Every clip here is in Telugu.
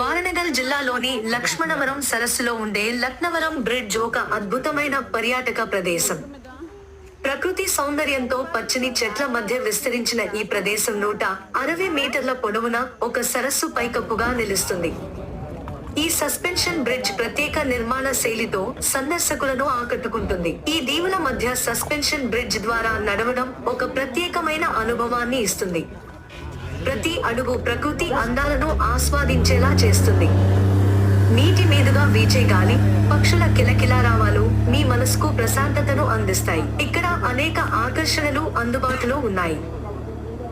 వారణగల్ జిల్లాలోని లక్ష్మణవరం సరస్సులో ఉండే లక్నవరం బ్రిడ్జ్ ఒక అద్భుతమైన పర్యాటక ప్రదేశం. ప్రకృతి సౌందర్యంతో పచ్చని చెట్ల మధ్య విస్తరించిన ఈ ప్రదేశం నూట అరవై మీటర్ల పొడవున ఒక సరస్సు పైకప్పుగా నిలుస్తుంది. ఈ సస్పెన్షన్ బ్రిడ్జ్ ప్రత్యేక నిర్మాణ శైలితో సందర్శకులను ఆకట్టుకుంటుంది. ఈ దీవుల మధ్య సస్పెన్షన్ బ్రిడ్జ్ ద్వారా నడవడం ఒక ప్రత్యేకమైన అనుభవాన్ని ఇస్తుంది. ప్రతి అడుగు ప్రకృతి అందాలను ఆస్వాదించేలా చేస్తుంది. నీటి మీదుగా వీచే గాలి పక్షుల కిలకిలారావాలు మీ మనసుకు ప్రశాంతతను అందిస్తాయి. ఇక్కడ అనేక ఆకర్షణలు అందుబాటులో ఉన్నాయి.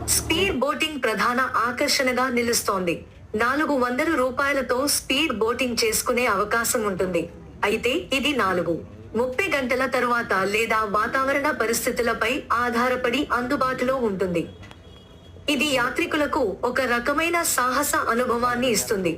స్పీడ్ బోటింగ్ ప్రధాన ఆకర్షణగా నిలుస్తోంది. నాలుగు వందల రూపాయలతో స్పీడ్ బోటింగ్ చేసుకునే అవకాశం ఉంటుంది. అయితే ఇది నాలుగు ముప్పై గంటల తరువాత లేదా వాతావరణ పరిస్థితులపై ఆధారపడి అందుబాటులో ఉంటుంది. ఇది యాత్రికులకు ఒక రకమైన సాహస అనుభవాన్ని ఇస్తుంది.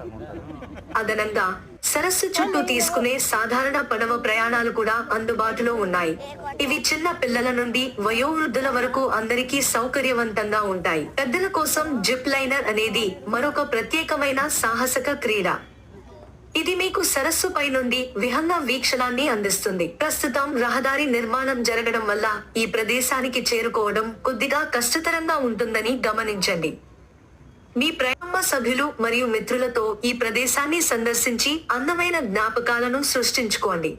అదనంగా సరస్సు చుట్టూ తీసుకునే సాధారణ పడవ ప్రయాణాలు కూడా అందుబాటులో ఉన్నాయి. ఇవి చిన్న పిల్లల నుండి వయోవృద్ధుల వరకు అందరికీ సౌకర్యవంతంగా ఉంటాయి. పెద్దల కోసం జిప్ లైనర్ అనేది మరొక ప్రత్యేకమైన సాహసక క్రీడ. ఇది మీకు సరస్సుపై నుండి విహంగ వీక్షణాన్ని అందిస్తుంది. ప్రస్తుతం రహదారి నిర్మాణం జరగడం వల్ల ఈ ప్రదేశానికి చేరుకోవడం కొద్దిగా కష్టతరంగా ఉంటుందని గమనించండి. మీ ప్రయాణ సభ్యులు మరియు మిత్రులతో ఈ ప్రదేశాన్ని సందర్శించి అందమైన జ్ఞాపకాలను సృష్టించుకోండి.